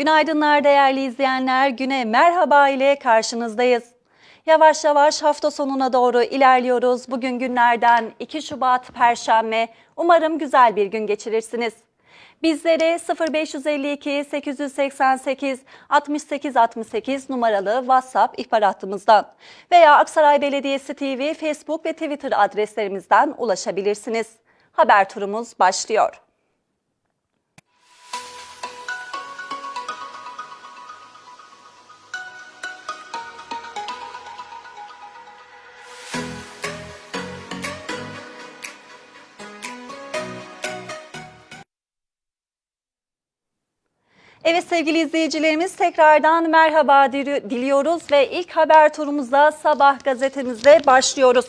Günaydınlar değerli izleyenler. Güne merhaba ile karşınızdayız. Yavaş yavaş hafta sonuna doğru ilerliyoruz. Bugün günlerden 2 Şubat Perşembe. Umarım güzel bir gün geçirirsiniz. Bizleri 0552 888 68 68 numaralı WhatsApp ihbar hattımızdan veya Aksaray Belediyesi TV Facebook ve Twitter adreslerimizden ulaşabilirsiniz. Haber turumuz başlıyor. Evet sevgili izleyicilerimiz tekrardan merhaba dili- diliyoruz ve ilk haber turumuzda sabah gazetemizde başlıyoruz.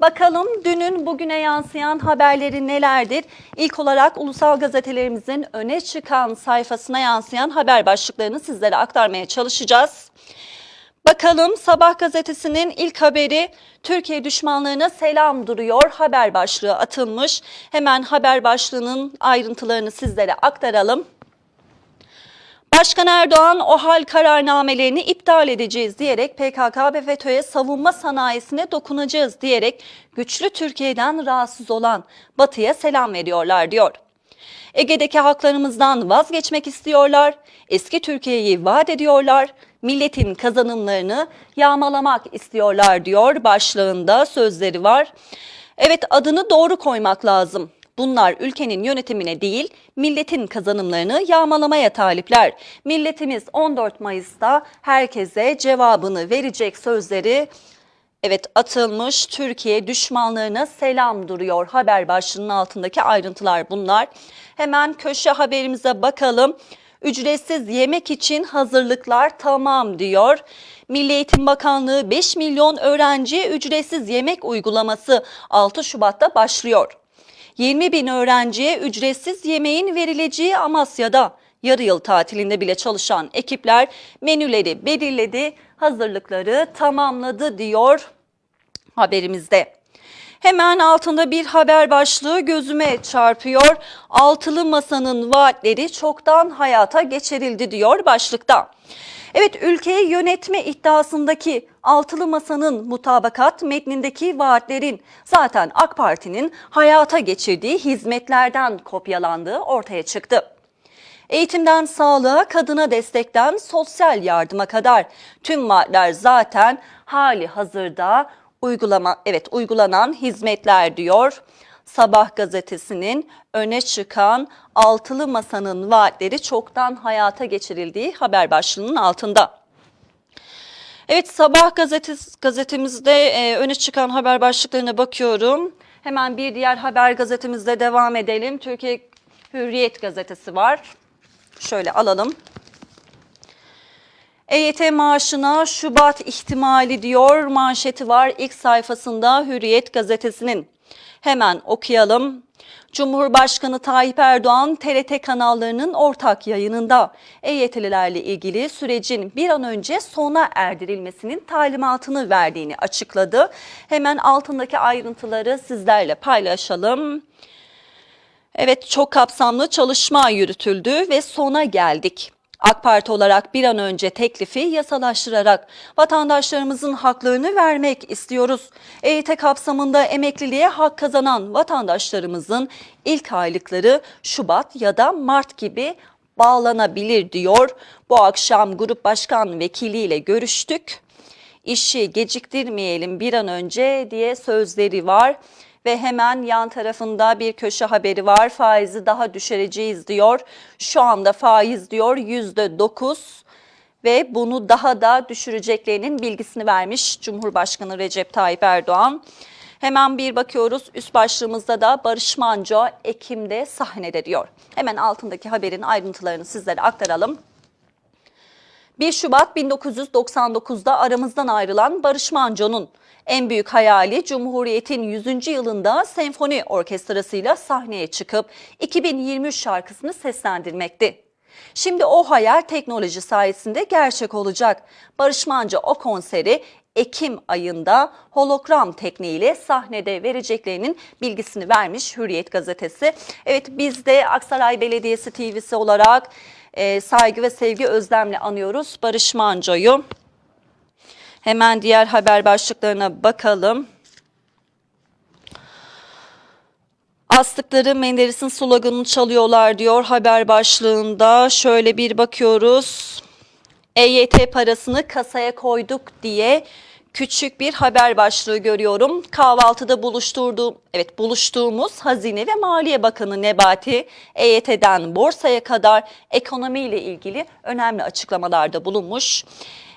Bakalım dünün bugüne yansıyan haberleri nelerdir? İlk olarak ulusal gazetelerimizin öne çıkan sayfasına yansıyan haber başlıklarını sizlere aktarmaya çalışacağız. Bakalım Sabah gazetesinin ilk haberi Türkiye düşmanlığına selam duruyor haber başlığı atılmış. Hemen haber başlığının ayrıntılarını sizlere aktaralım. Başkan Erdoğan o hal kararnamelerini iptal edeceğiz diyerek PKK ve FETÖ'ye savunma sanayisine dokunacağız diyerek güçlü Türkiye'den rahatsız olan Batı'ya selam veriyorlar diyor. Ege'deki haklarımızdan vazgeçmek istiyorlar, eski Türkiye'yi vaat ediyorlar, milletin kazanımlarını yağmalamak istiyorlar diyor başlığında sözleri var. Evet adını doğru koymak lazım. Bunlar ülkenin yönetimine değil, milletin kazanımlarını yağmalamaya talipler. Milletimiz 14 Mayıs'ta herkese cevabını verecek sözleri Evet atılmış Türkiye düşmanlarına selam duruyor. Haber başlığının altındaki ayrıntılar bunlar. Hemen köşe haberimize bakalım. Ücretsiz yemek için hazırlıklar tamam diyor. Milli Eğitim Bakanlığı 5 milyon öğrenciye ücretsiz yemek uygulaması 6 Şubat'ta başlıyor. 20 bin öğrenciye ücretsiz yemeğin verileceği Amasya'da yarı yıl tatilinde bile çalışan ekipler menüleri belirledi, hazırlıkları tamamladı diyor haberimizde. Hemen altında bir haber başlığı gözüme çarpıyor. Altılı Masa'nın vaatleri çoktan hayata geçirildi diyor başlıkta. Evet ülkeyi yönetme iddiasındaki Altılı Masa'nın mutabakat metnindeki vaatlerin zaten AK Parti'nin hayata geçirdiği hizmetlerden kopyalandığı ortaya çıktı. Eğitimden sağlığa, kadına destekten sosyal yardıma kadar tüm vaatler zaten hali hazırda uygulama evet uygulanan hizmetler diyor. Sabah gazetesinin öne çıkan altılı masanın vaatleri çoktan hayata geçirildiği haber başlığının altında. Evet Sabah gazetesi, gazetemizde e, öne çıkan haber başlıklarına bakıyorum. Hemen bir diğer haber gazetemizde devam edelim. Türkiye Hürriyet gazetesi var. Şöyle alalım. EYT maaşına Şubat ihtimali diyor manşeti var ilk sayfasında Hürriyet gazetesinin. Hemen okuyalım. Cumhurbaşkanı Tayyip Erdoğan TRT kanallarının ortak yayınında EYT'lilerle ilgili sürecin bir an önce sona erdirilmesinin talimatını verdiğini açıkladı. Hemen altındaki ayrıntıları sizlerle paylaşalım. Evet çok kapsamlı çalışma yürütüldü ve sona geldik. AK Parti olarak bir an önce teklifi yasalaştırarak vatandaşlarımızın haklarını vermek istiyoruz. EYT kapsamında emekliliğe hak kazanan vatandaşlarımızın ilk aylıkları Şubat ya da Mart gibi bağlanabilir diyor. Bu akşam grup başkan vekiliyle görüştük. İşi geciktirmeyelim bir an önce diye sözleri var ve hemen yan tarafında bir köşe haberi var. Faizi daha düşüreceğiz diyor. Şu anda faiz diyor yüzde dokuz ve bunu daha da düşüreceklerinin bilgisini vermiş Cumhurbaşkanı Recep Tayyip Erdoğan. Hemen bir bakıyoruz üst başlığımızda da Barış Manço Ekim'de sahnede diyor. Hemen altındaki haberin ayrıntılarını sizlere aktaralım. 1 Şubat 1999'da aramızdan ayrılan Barış Manço'nun en büyük hayali Cumhuriyet'in 100. yılında senfoni orkestrasıyla sahneye çıkıp 2023 şarkısını seslendirmekti. Şimdi o hayal teknoloji sayesinde gerçek olacak. Barış Manço o konseri Ekim ayında hologram tekniğiyle sahnede vereceklerinin bilgisini vermiş Hürriyet gazetesi. Evet biz de Aksaray Belediyesi TV'si olarak e, saygı ve sevgi özlemle anıyoruz Barış Manço'yu. Hemen diğer haber başlıklarına bakalım. Astıkları Menderes'in sloganını çalıyorlar diyor haber başlığında. Şöyle bir bakıyoruz. EYT parasını kasaya koyduk diye küçük bir haber başlığı görüyorum. Kahvaltıda buluşturduğum, evet buluştuğumuz Hazine ve Maliye Bakanı Nebati EYT'den borsaya kadar ekonomiyle ilgili önemli açıklamalarda bulunmuş.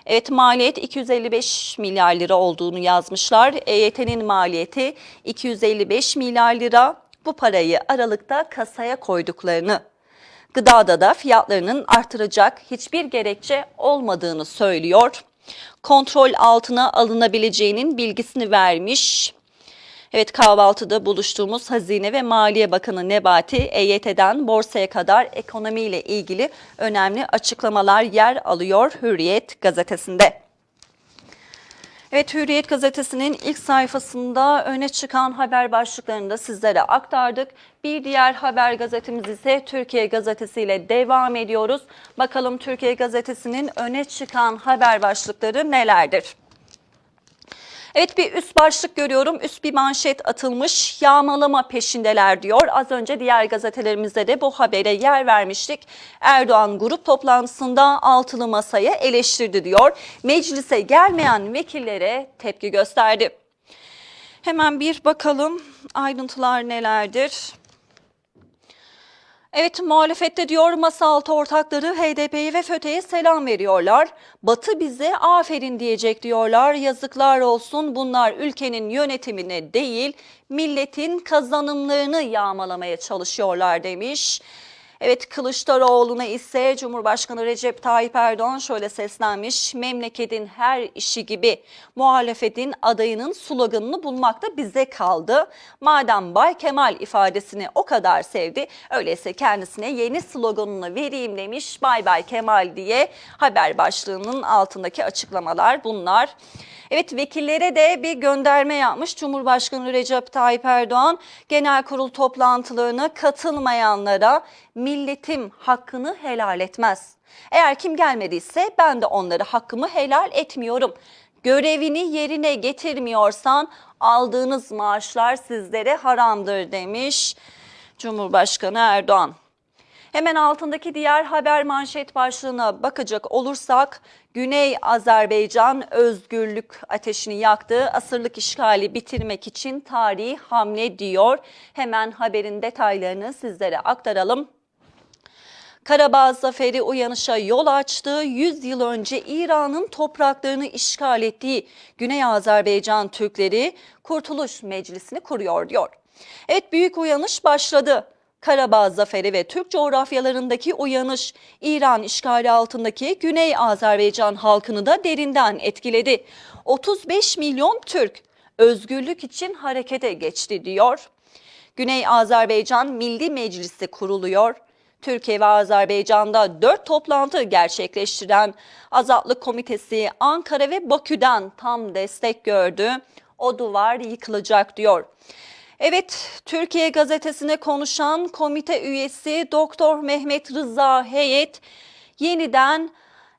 Evet maliyet 255 milyar lira olduğunu yazmışlar. EYT'nin maliyeti 255 milyar lira. Bu parayı Aralık'ta kasaya koyduklarını Gıdada da fiyatlarının artıracak hiçbir gerekçe olmadığını söylüyor. Kontrol altına alınabileceğinin bilgisini vermiş. Evet kahvaltıda buluştuğumuz Hazine ve Maliye Bakanı Nebati EYT'den borsaya kadar ekonomiyle ilgili önemli açıklamalar yer alıyor Hürriyet gazetesinde. Evet Hürriyet gazetesinin ilk sayfasında öne çıkan haber başlıklarını da sizlere aktardık. Bir diğer haber gazetemiz ise Türkiye Gazetesi ile devam ediyoruz. Bakalım Türkiye Gazetesi'nin öne çıkan haber başlıkları nelerdir? Evet bir üst başlık görüyorum. Üst bir manşet atılmış. Yağmalama peşindeler diyor. Az önce diğer gazetelerimizde de bu habere yer vermiştik. Erdoğan grup toplantısında altılı masaya eleştirdi diyor. Meclise gelmeyen vekillere tepki gösterdi. Hemen bir bakalım ayrıntılar nelerdir? Evet muhalefette diyor masa altı ortakları HDP'yi ve FÖTE'ye selam veriyorlar. Batı bize aferin diyecek diyorlar. Yazıklar olsun bunlar ülkenin yönetimine değil milletin kazanımlarını yağmalamaya çalışıyorlar demiş. Evet Kılıçdaroğlu'na ise Cumhurbaşkanı Recep Tayyip Erdoğan şöyle seslenmiş. Memleketin her işi gibi muhalefetin adayının sloganını bulmak da bize kaldı. Madem Bay Kemal ifadesini o kadar sevdi öyleyse kendisine yeni sloganını vereyim demiş Bay Bay Kemal diye haber başlığının altındaki açıklamalar bunlar. Evet vekillere de bir gönderme yapmış Cumhurbaşkanı Recep Tayyip Erdoğan genel kurul toplantılarına katılmayanlara milletim hakkını helal etmez. Eğer kim gelmediyse ben de onları hakkımı helal etmiyorum. Görevini yerine getirmiyorsan aldığınız maaşlar sizlere haramdır demiş Cumhurbaşkanı Erdoğan. Hemen altındaki diğer haber manşet başlığına bakacak olursak Güney Azerbaycan özgürlük ateşini yaktı. Asırlık işgali bitirmek için tarihi hamle diyor. Hemen haberin detaylarını sizlere aktaralım. Karabağ zaferi uyanışa yol açtı. 100 yıl önce İran'ın topraklarını işgal ettiği Güney Azerbaycan Türkleri Kurtuluş Meclisi'ni kuruyor diyor. Evet büyük uyanış başladı. Karabağ zaferi ve Türk coğrafyalarındaki uyanış İran işgali altındaki Güney Azerbaycan halkını da derinden etkiledi. 35 milyon Türk özgürlük için harekete geçti diyor. Güney Azerbaycan Milli Meclisi kuruluyor. Türkiye ve Azerbaycan'da dört toplantı gerçekleştiren Azatlık Komitesi Ankara ve Bakü'den tam destek gördü. O duvar yıkılacak diyor. Evet, Türkiye gazetesine konuşan komite üyesi Doktor Mehmet Rıza Heyet yeniden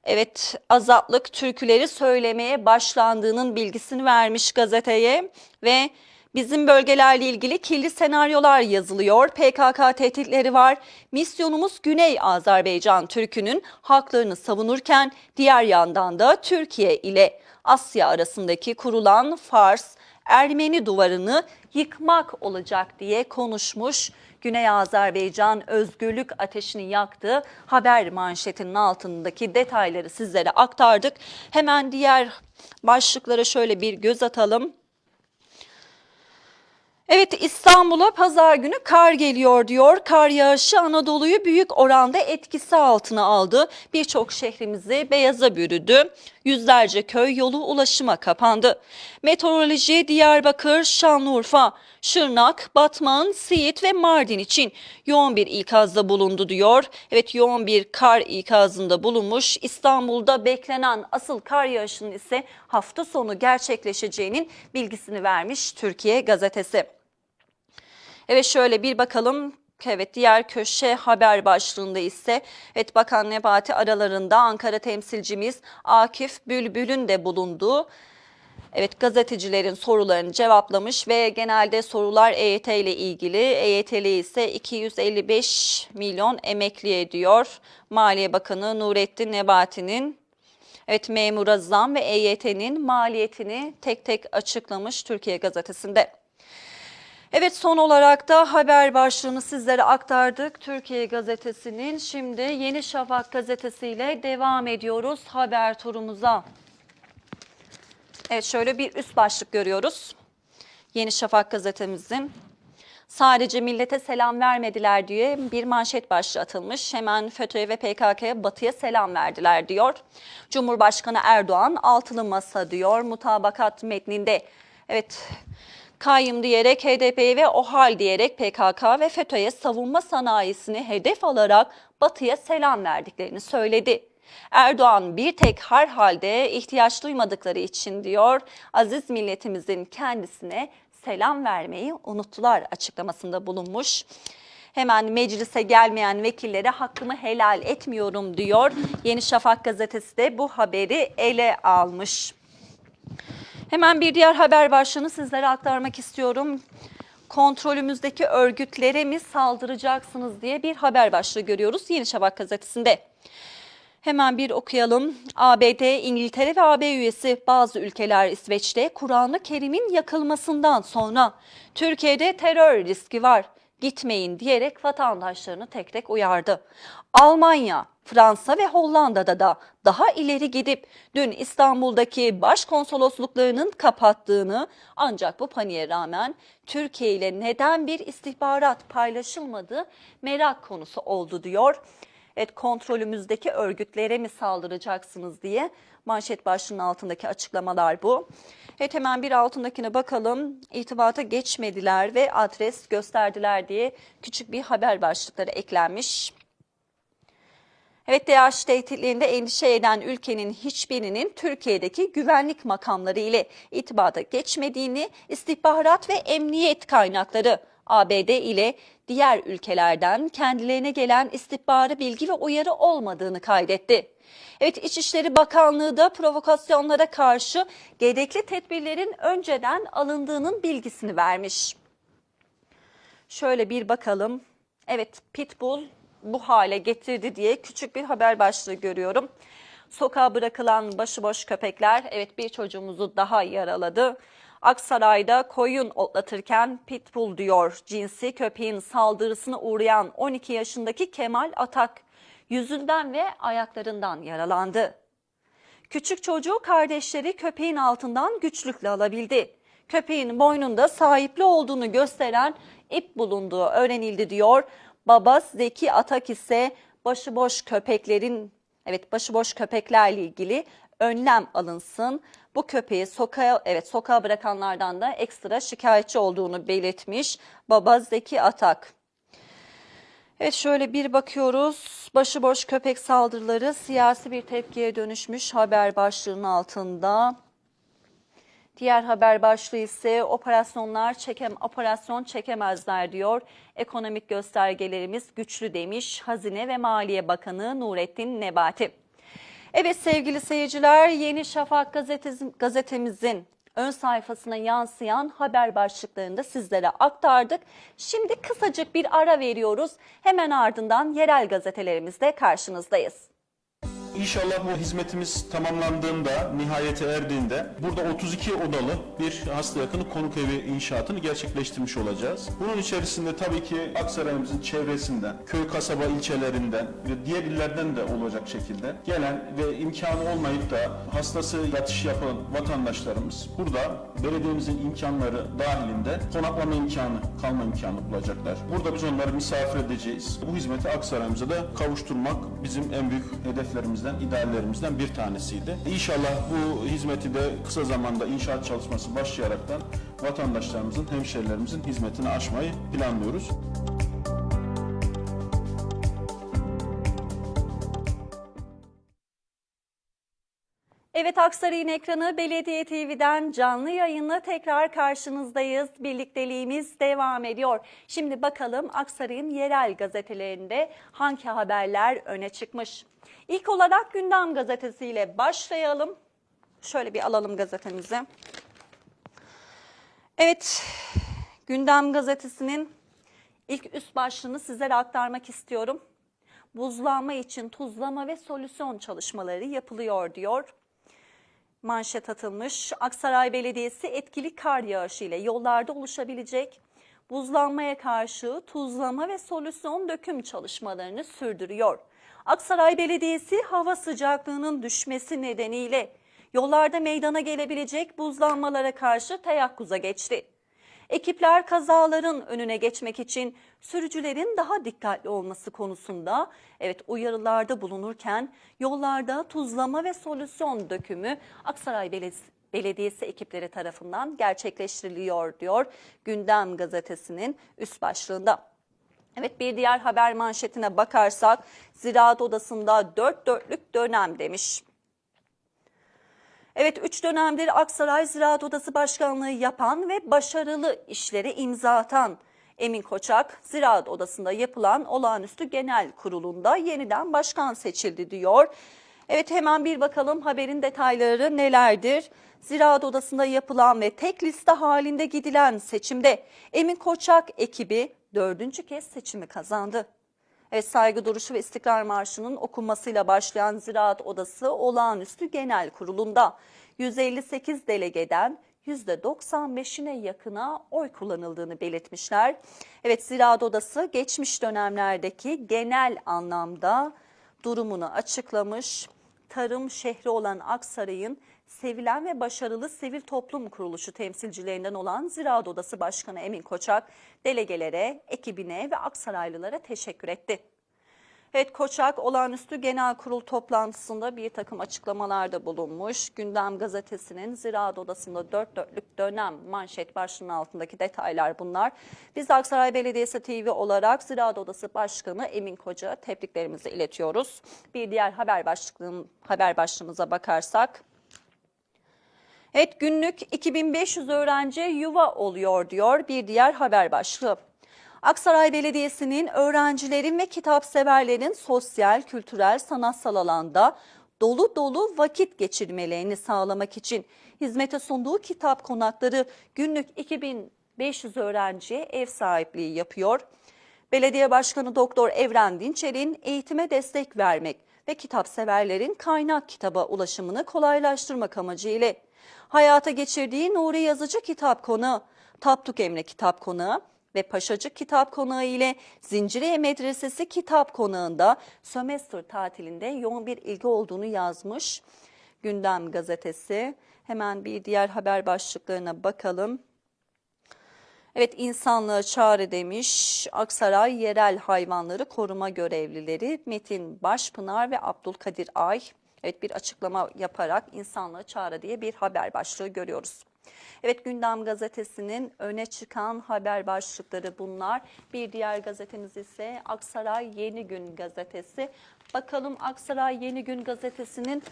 evet azatlık türküleri söylemeye başlandığının bilgisini vermiş gazeteye ve Bizim bölgelerle ilgili kirli senaryolar yazılıyor. PKK tehditleri var. Misyonumuz Güney Azerbaycan Türk'ünün haklarını savunurken diğer yandan da Türkiye ile Asya arasındaki kurulan Fars, Ermeni duvarını yıkmak olacak diye konuşmuş. Güney Azerbaycan özgürlük ateşini yaktı. Haber manşetinin altındaki detayları sizlere aktardık. Hemen diğer başlıklara şöyle bir göz atalım. Evet İstanbul'a pazar günü kar geliyor diyor. Kar yağışı Anadolu'yu büyük oranda etkisi altına aldı. Birçok şehrimizi beyaza bürüdü. Yüzlerce köy yolu ulaşıma kapandı. Meteoroloji Diyarbakır, Şanlıurfa, Şırnak, Batman, Siirt ve Mardin için yoğun bir ikazda bulundu diyor. Evet yoğun bir kar ikazında bulunmuş. İstanbul'da beklenen asıl kar yağışının ise hafta sonu gerçekleşeceğinin bilgisini vermiş Türkiye gazetesi. Evet şöyle bir bakalım Evet diğer köşe haber başlığında ise evet Bakan Nebati aralarında Ankara temsilcimiz Akif Bülbül'ün de bulunduğu Evet gazetecilerin sorularını cevaplamış ve genelde sorular EYT ile ilgili. EYT'li ise 255 milyon emekli ediyor. Maliye Bakanı Nurettin Nebati'nin evet memura zam ve EYT'nin maliyetini tek tek açıklamış Türkiye Gazetesi'nde. Evet son olarak da haber başlığını sizlere aktardık. Türkiye Gazetesi'nin şimdi Yeni Şafak gazetesiyle devam ediyoruz haber turumuza. Evet şöyle bir üst başlık görüyoruz. Yeni Şafak gazetemizin. Sadece millete selam vermediler diye bir manşet başlığı atılmış. Hemen FETÖ'ye ve PKK'ya batıya selam verdiler diyor. Cumhurbaşkanı Erdoğan altılı masa diyor mutabakat metninde. Evet kayyım diyerek HDP'ye ve OHAL diyerek PKK ve FETÖ'ye savunma sanayisini hedef alarak batıya selam verdiklerini söyledi. Erdoğan bir tek her halde ihtiyaç duymadıkları için diyor aziz milletimizin kendisine selam vermeyi unuttular açıklamasında bulunmuş. Hemen meclise gelmeyen vekillere hakkımı helal etmiyorum diyor. Yeni Şafak gazetesi de bu haberi ele almış. Hemen bir diğer haber başlığını sizlere aktarmak istiyorum. Kontrolümüzdeki örgütlere mi saldıracaksınız diye bir haber başlığı görüyoruz Yeni Şafak gazetesinde. Hemen bir okuyalım. ABD, İngiltere ve AB üyesi bazı ülkeler İsveç'te Kur'an-ı Kerim'in yakılmasından sonra Türkiye'de terör riski var. Gitmeyin diyerek vatandaşlarını tek tek uyardı. Almanya, Fransa ve Hollanda'da da daha ileri gidip dün İstanbul'daki başkonsolosluklarının kapattığını ancak bu paniğe rağmen Türkiye ile neden bir istihbarat paylaşılmadığı merak konusu oldu diyor. Evet kontrolümüzdeki örgütlere mi saldıracaksınız diye manşet başlığının altındaki açıklamalar bu. Evet hemen bir altındakine bakalım. İrtibata geçmediler ve adres gösterdiler diye küçük bir haber başlıkları eklenmiş. Evet DAEŞ tehditliğinde endişe eden ülkenin hiçbirinin Türkiye'deki güvenlik makamları ile itibata geçmediğini istihbarat ve emniyet kaynakları ABD ile diğer ülkelerden kendilerine gelen istihbari bilgi ve uyarı olmadığını kaydetti. Evet İçişleri Bakanlığı da provokasyonlara karşı gerekli tedbirlerin önceden alındığının bilgisini vermiş. Şöyle bir bakalım. Evet Pitbull bu hale getirdi diye küçük bir haber başlığı görüyorum. Sokağa bırakılan başıboş köpekler evet bir çocuğumuzu daha yaraladı. Aksaray'da koyun otlatırken pitbull diyor cinsi köpeğin saldırısına uğrayan 12 yaşındaki Kemal Atak yüzünden ve ayaklarından yaralandı. Küçük çocuğu kardeşleri köpeğin altından güçlükle alabildi. Köpeğin boynunda sahipli olduğunu gösteren ip bulunduğu öğrenildi diyor. Baba Zeki Atak ise başıboş köpeklerin evet başıboş köpeklerle ilgili önlem alınsın. Bu köpeği sokağa evet sokağa bırakanlardan da ekstra şikayetçi olduğunu belirtmiş baba Zeki Atak. Evet şöyle bir bakıyoruz. Başıboş köpek saldırıları siyasi bir tepkiye dönüşmüş haber başlığının altında. Diğer haber başlığı ise operasyonlar çekem operasyon çekemezler diyor. Ekonomik göstergelerimiz güçlü demiş Hazine ve Maliye Bakanı Nurettin Nebati. Evet sevgili seyirciler Yeni Şafak gazetemizin ön sayfasına yansıyan haber başlıklarını da sizlere aktardık. Şimdi kısacık bir ara veriyoruz. Hemen ardından yerel gazetelerimizde karşınızdayız. İnşallah bu hizmetimiz tamamlandığında, nihayete erdiğinde burada 32 odalı bir hasta yakını konuk evi inşaatını gerçekleştirmiş olacağız. Bunun içerisinde tabii ki Aksaray'ımızın çevresinden, köy kasaba ilçelerinden ve diğer illerden de olacak şekilde gelen ve imkanı olmayıp da hastası yatış yapan vatandaşlarımız burada belediyemizin imkanları dahilinde konaklama imkanı, kalma imkanı bulacaklar. Burada biz onları misafir edeceğiz. Bu hizmeti Aksaray'ımıza da kavuşturmak bizim en büyük hedeflerimizden, ideallerimizden bir tanesiydi. İnşallah bu hizmeti de kısa zamanda inşaat çalışması başlayaraktan vatandaşlarımızın, hemşerilerimizin hizmetini açmayı planlıyoruz. Evet Aksaray'ın ekranı Belediye TV'den canlı yayınla tekrar karşınızdayız. Birlikteliğimiz devam ediyor. Şimdi bakalım Aksaray'ın yerel gazetelerinde hangi haberler öne çıkmış. İlk olarak Gündem gazetesiyle başlayalım. Şöyle bir alalım gazetemizi. Evet, Gündem gazetesinin ilk üst başlığını sizlere aktarmak istiyorum. Buzlanma için tuzlama ve solüsyon çalışmaları yapılıyor diyor manşet atılmış. Aksaray Belediyesi etkili kar yağışı ile yollarda oluşabilecek buzlanmaya karşı tuzlama ve solüsyon döküm çalışmalarını sürdürüyor. Aksaray Belediyesi hava sıcaklığının düşmesi nedeniyle yollarda meydana gelebilecek buzlanmalara karşı teyakkuza geçti. Ekipler kazaların önüne geçmek için sürücülerin daha dikkatli olması konusunda evet uyarılarda bulunurken yollarda tuzlama ve solüsyon dökümü Aksaray Belediyesi Belediyesi ekipleri tarafından gerçekleştiriliyor diyor Gündem gazetesinin üst başlığında. Evet bir diğer haber manşetine bakarsak Ziraat Odası'nda dört dörtlük dönem demiş. Evet 3 dönemdir Aksaray Ziraat Odası Başkanlığı yapan ve başarılı işleri imza atan Emin Koçak, Ziraat Odası'nda yapılan olağanüstü genel kurulunda yeniden başkan seçildi diyor. Evet hemen bir bakalım haberin detayları nelerdir? Ziraat Odası'nda yapılan ve tek liste halinde gidilen seçimde Emin Koçak ekibi dördüncü kez seçimi kazandı. Evet, saygı duruşu ve istiklal marşının okunmasıyla başlayan Ziraat Odası olağanüstü genel kurulunda 158 delegeden %95'ine yakına oy kullanıldığını belirtmişler. Evet Ziraat Odası geçmiş dönemlerdeki genel anlamda durumunu açıklamış. Tarım şehri olan Aksaray'ın sevilen ve başarılı sivil toplum kuruluşu temsilcilerinden olan Ziraat Odası Başkanı Emin Koçak delegelere, ekibine ve Aksaraylılara teşekkür etti. Evet Koçak olağanüstü genel kurul toplantısında bir takım açıklamalarda bulunmuş. Gündem gazetesinin Ziraat Odası'nda dört dörtlük dönem manşet başlığının altındaki detaylar bunlar. Biz Aksaray Belediyesi TV olarak Ziraat Odası Başkanı Emin Koca tebriklerimizi iletiyoruz. Bir diğer haber başlığım, haber başlığımıza bakarsak. Evet günlük 2500 öğrenci yuva oluyor diyor bir diğer haber başlığı. Aksaray Belediyesi'nin öğrencilerin ve kitapseverlerin sosyal, kültürel, sanatsal alanda dolu dolu vakit geçirmelerini sağlamak için hizmete sunduğu kitap konakları günlük 2500 öğrenciye ev sahipliği yapıyor. Belediye Başkanı Doktor Evren Dinçer'in eğitime destek vermek ve kitapseverlerin kaynak kitaba ulaşımını kolaylaştırmak amacıyla hayata geçirdiği Nuri Yazıcı Kitap Konağı, Tapduk Emre Kitap Konağı ve Paşacık Kitap Konağı ile Zinciriye Medresesi Kitap Konağı'nda sömestr tatilinde yoğun bir ilgi olduğunu yazmış Gündem Gazetesi. Hemen bir diğer haber başlıklarına bakalım. Evet insanlığa çağrı demiş Aksaray Yerel Hayvanları Koruma Görevlileri Metin Başpınar ve Abdülkadir Ay. Evet bir açıklama yaparak insanlığa çağrı diye bir haber başlığı görüyoruz. Evet Gündem Gazetesi'nin öne çıkan haber başlıkları bunlar. Bir diğer gazetemiz ise Aksaray Yeni Gün Gazetesi. Bakalım Aksaray Yeni Gün Gazetesi'nin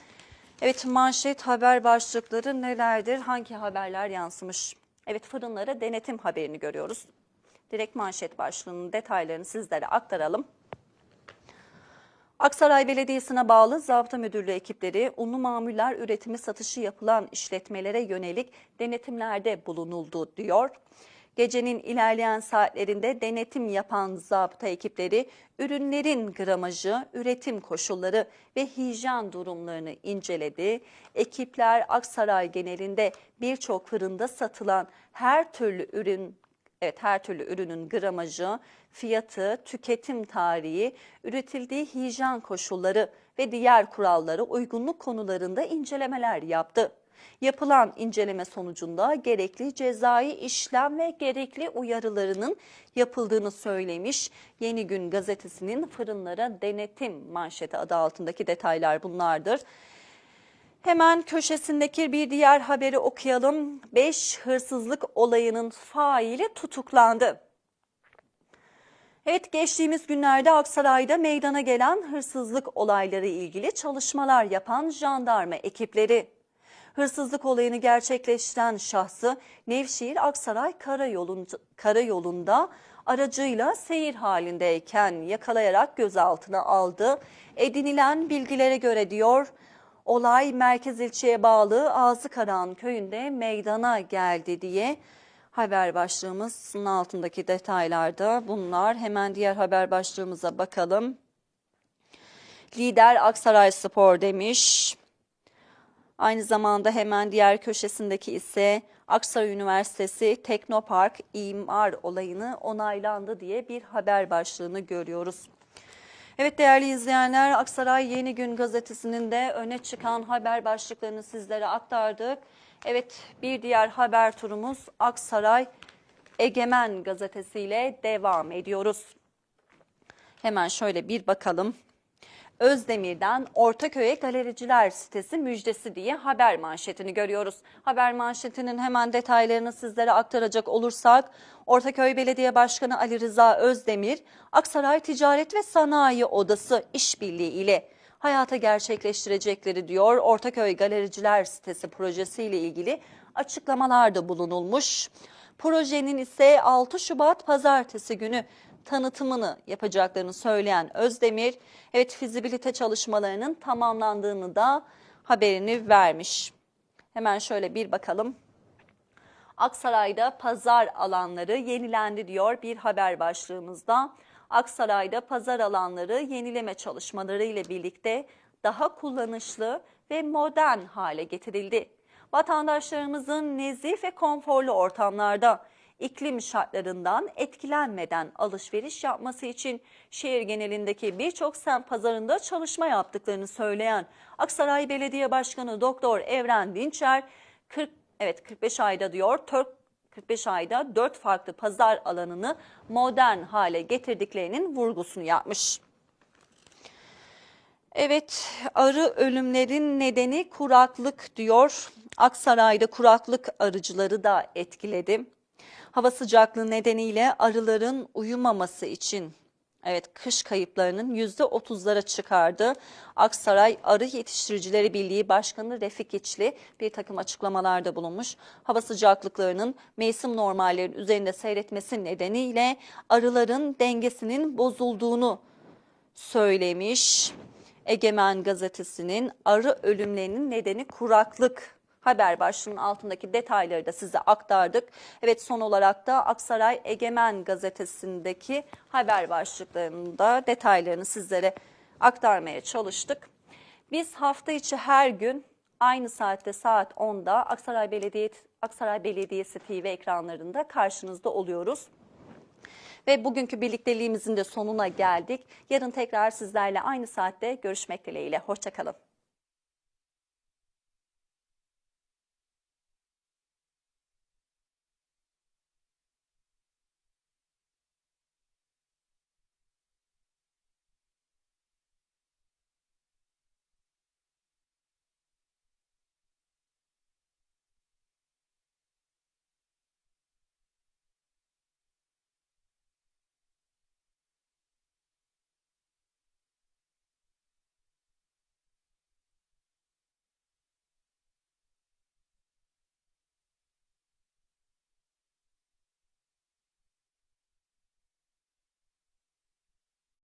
evet manşet haber başlıkları nelerdir? Hangi haberler yansımış? Evet fırınlara denetim haberini görüyoruz. Direkt manşet başlığının detaylarını sizlere aktaralım. Aksaray Belediyesi'ne bağlı zabıta müdürlüğü ekipleri unlu mamuller üretimi satışı yapılan işletmelere yönelik denetimlerde bulunuldu diyor. Gecenin ilerleyen saatlerinde denetim yapan zabıta ekipleri ürünlerin gramajı, üretim koşulları ve hijyen durumlarını inceledi. Ekipler Aksaray genelinde birçok fırında satılan her türlü ürün Evet her türlü ürünün gramajı, fiyatı, tüketim tarihi, üretildiği hijyen koşulları ve diğer kurallara uygunluk konularında incelemeler yaptı. Yapılan inceleme sonucunda gerekli cezai işlem ve gerekli uyarılarının yapıldığını söylemiş. Yeni Gün gazetesinin fırınlara denetim manşeti adı altındaki detaylar bunlardır. Hemen köşesindeki bir diğer haberi okuyalım. 5 hırsızlık olayının faili tutuklandı. Evet geçtiğimiz günlerde Aksaray'da meydana gelen hırsızlık olayları ilgili çalışmalar yapan jandarma ekipleri Hırsızlık olayını gerçekleştiren şahsı Nevşehir Aksaray Karayolunda, Karayolu'nda aracıyla seyir halindeyken yakalayarak gözaltına aldı. Edinilen bilgilere göre diyor olay merkez ilçeye bağlı Ağzıkaran köyünde meydana geldi diye haber başlığımızın altındaki detaylarda bunlar. Hemen diğer haber başlığımıza bakalım. Lider Aksaray Spor demiş. Aynı zamanda hemen diğer köşesindeki ise Aksaray Üniversitesi Teknopark imar olayını onaylandı diye bir haber başlığını görüyoruz. Evet değerli izleyenler Aksaray Yeni Gün gazetesinin de öne çıkan haber başlıklarını sizlere aktardık. Evet bir diğer haber turumuz Aksaray Egemen gazetesiyle devam ediyoruz. Hemen şöyle bir bakalım. Özdemir'den Ortaköy'e galericiler sitesi müjdesi diye haber manşetini görüyoruz. Haber manşetinin hemen detaylarını sizlere aktaracak olursak Ortaköy Belediye Başkanı Ali Rıza Özdemir, Aksaray Ticaret ve Sanayi Odası işbirliği ile hayata gerçekleştirecekleri diyor. Ortaköy Galericiler sitesi projesiyle ilgili açıklamalarda bulunulmuş. Projenin ise 6 Şubat pazartesi günü tanıtımını yapacaklarını söyleyen Özdemir, evet fizibilite çalışmalarının tamamlandığını da haberini vermiş. Hemen şöyle bir bakalım. Aksaray'da pazar alanları yenilendi diyor bir haber başlığımızda. Aksaray'da pazar alanları yenileme çalışmaları ile birlikte daha kullanışlı ve modern hale getirildi. Vatandaşlarımızın nezih ve konforlu ortamlarda iklim şartlarından etkilenmeden alışveriş yapması için şehir genelindeki birçok semt pazarında çalışma yaptıklarını söyleyen Aksaray Belediye Başkanı Doktor Evren Dinçer 40 evet 45 ayda diyor 45 ayda 4 farklı pazar alanını modern hale getirdiklerinin vurgusunu yapmış. Evet, arı ölümlerin nedeni kuraklık diyor. Aksaray'da kuraklık arıcıları da etkiledi. Hava sıcaklığı nedeniyle arıların uyumaması için evet kış kayıplarının %30'lara çıkardı. Aksaray Arı Yetiştiricileri Birliği Başkanı Refik İçli bir takım açıklamalarda bulunmuş. Hava sıcaklıklarının mevsim normallerin üzerinde seyretmesi nedeniyle arıların dengesinin bozulduğunu söylemiş. Egemen gazetesinin arı ölümlerinin nedeni kuraklık haber başlığının altındaki detayları da size aktardık. Evet son olarak da Aksaray Egemen gazetesindeki haber başlıklarında detaylarını sizlere aktarmaya çalıştık. Biz hafta içi her gün aynı saatte saat 10'da Aksaray Belediye Aksaray Belediyesi TV ekranlarında karşınızda oluyoruz. Ve bugünkü birlikteliğimizin de sonuna geldik. Yarın tekrar sizlerle aynı saatte görüşmek dileğiyle. Hoşçakalın.